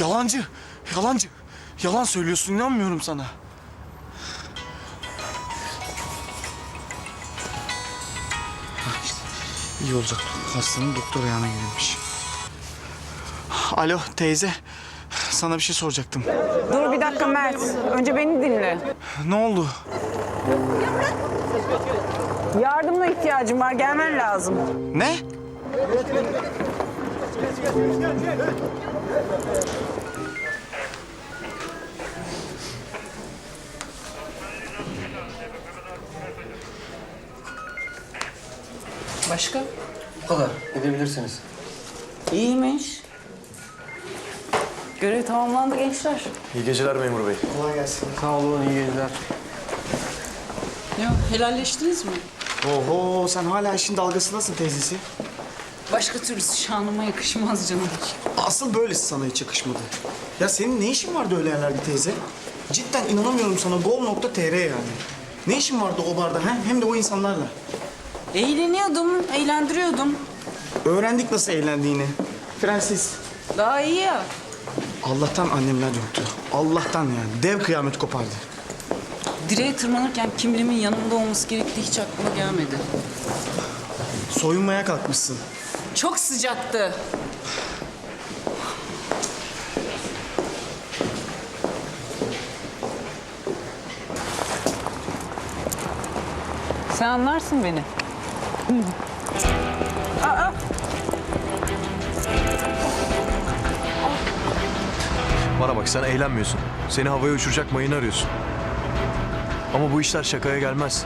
Yalancı. Yalancı. Yalan söylüyorsun inanmıyorum sana. İyi olacak. Hastanın doktor ayağına gelmiş. Alo teyze. Sana bir şey soracaktım. Dur bir dakika Mert. Önce beni dinle. Ne oldu? Yardımına ihtiyacım var. Gelmen lazım. Ne? Başka? Bu kadar. Edebilirsiniz. İyiymiş. Görev tamamlandı gençler. İyi geceler memur bey. Kolay gelsin. Sağ olun, iyi geceler. Ya helalleştiniz mi? Oho sen hala işin dalgasındasın teyzesi. Başka türlüsü şanıma yakışmaz canım. Asıl böylesi sana hiç yakışmadı. Ya senin ne işin vardı öyle yerlerde teyze? Cidden inanamıyorum sana gol.tr yani. Ne işin vardı o barda he? hem de o insanlarla? Eğleniyordum, eğlendiriyordum. Öğrendik nasıl eğlendiğini. Prenses. Daha iyi ya. Allah'tan annemler yoktu. Allah'tan yani. Dev kıyamet kopardı. Direğe tırmanırken kimliğimin yanımda olması gerektiği hiç aklıma gelmedi. Soyunmaya kalkmışsın. Çok sıcaktı. Sen anlarsın beni. Aa, Bana bak sen eğlenmiyorsun. Seni havaya uçuracak mayını arıyorsun. Ama bu işler şakaya gelmez.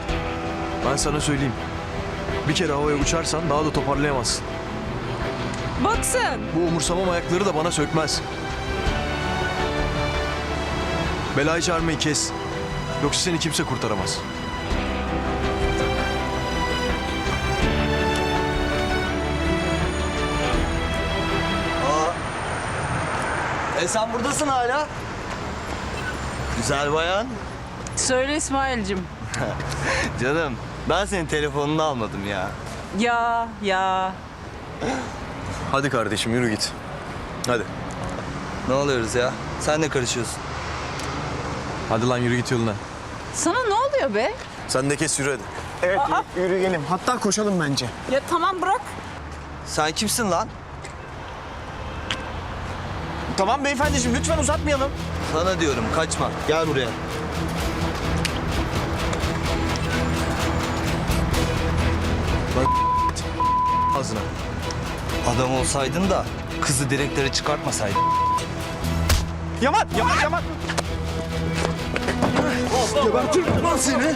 Ben sana söyleyeyim. Bir kere havaya uçarsan daha da toparlayamazsın. bak sen. Bu umursamam ayakları da bana sökmez. Belayı çağırmayı kes. Yoksa seni kimse kurtaramaz. E sen buradasın hala. Güzel bayan. Söyle İsmail'cim. Canım ben senin telefonunu almadım ya. Ya ya. Hadi kardeşim yürü git. Hadi. Ne oluyoruz ya? Sen ne karışıyorsun? Hadi lan yürü git yoluna. Sana ne oluyor be? Sen de kes yürü hadi. Evet yürüyelim. Hatta koşalım bence. Ya tamam bırak. Sen kimsin lan? Tamam beyefendiciğim lütfen uzatmayalım. Sana diyorum kaçma. Gel buraya. Ağzına. Adam olsaydın da kızı direklere çıkartmasaydın. Yaman, Yaman, Yaman. Gebertirim lan seni.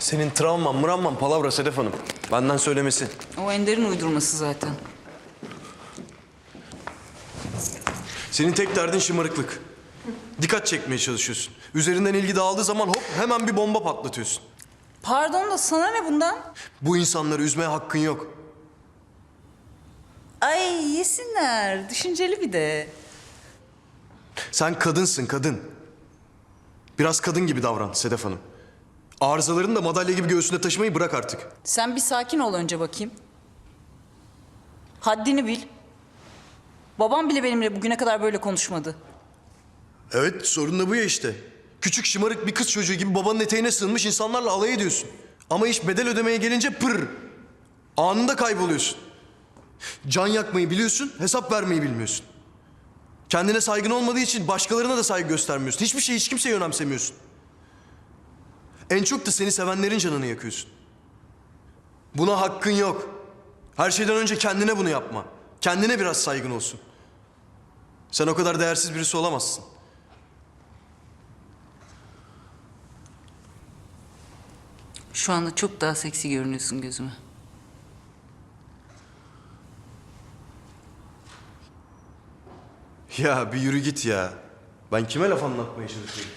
Senin travman, mıramman, palavra Sedef Hanım. Benden söylemesi. O Ender'in uydurması zaten. Senin tek derdin şımarıklık. Dikkat çekmeye çalışıyorsun. Üzerinden ilgi dağıldığı zaman hop hemen bir bomba patlatıyorsun. Pardon da sana ne bundan? Bu insanları üzmeye hakkın yok. Ay yesinler. Düşünceli bir de. Sen kadınsın kadın. Biraz kadın gibi davran Sedef Hanım. Arızalarını da madalya gibi göğsünde taşımayı bırak artık. Sen bir sakin ol önce bakayım. Haddini bil. Babam bile benimle bugüne kadar böyle konuşmadı. Evet sorun da bu ya işte. Küçük şımarık bir kız çocuğu gibi babanın eteğine sığınmış insanlarla alay ediyorsun. Ama iş bedel ödemeye gelince pır. Anında kayboluyorsun. Can yakmayı biliyorsun, hesap vermeyi bilmiyorsun. Kendine saygın olmadığı için başkalarına da saygı göstermiyorsun. Hiçbir şeyi hiç kimseye önemsemiyorsun. En çok da seni sevenlerin canını yakıyorsun. Buna hakkın yok. Her şeyden önce kendine bunu yapma. Kendine biraz saygın olsun. Sen o kadar değersiz birisi olamazsın. Şu anda çok daha seksi görünüyorsun gözüme. Ya bir yürü git ya. Ben kime laf anlatmaya çalışıyorum?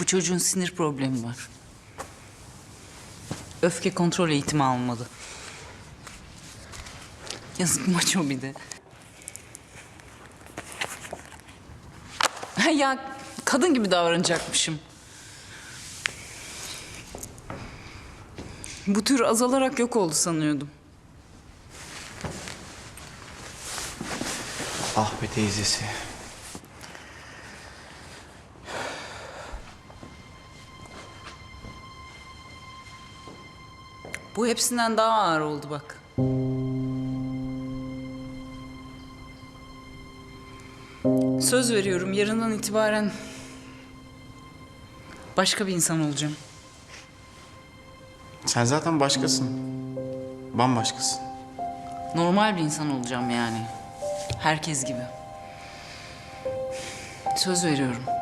Bu çocuğun sinir problemi var. Öfke kontrol eğitimi almalı. Yazık maço bir de. ya kadın gibi davranacakmışım. Bu tür azalarak yok oldu sanıyordum. Ah be teyzesi. Bu hepsinden daha ağır oldu bak. Söz veriyorum yarından itibaren başka bir insan olacağım. Sen zaten başkasın. Bambaşkasın. Normal bir insan olacağım yani. Herkes gibi. Söz veriyorum.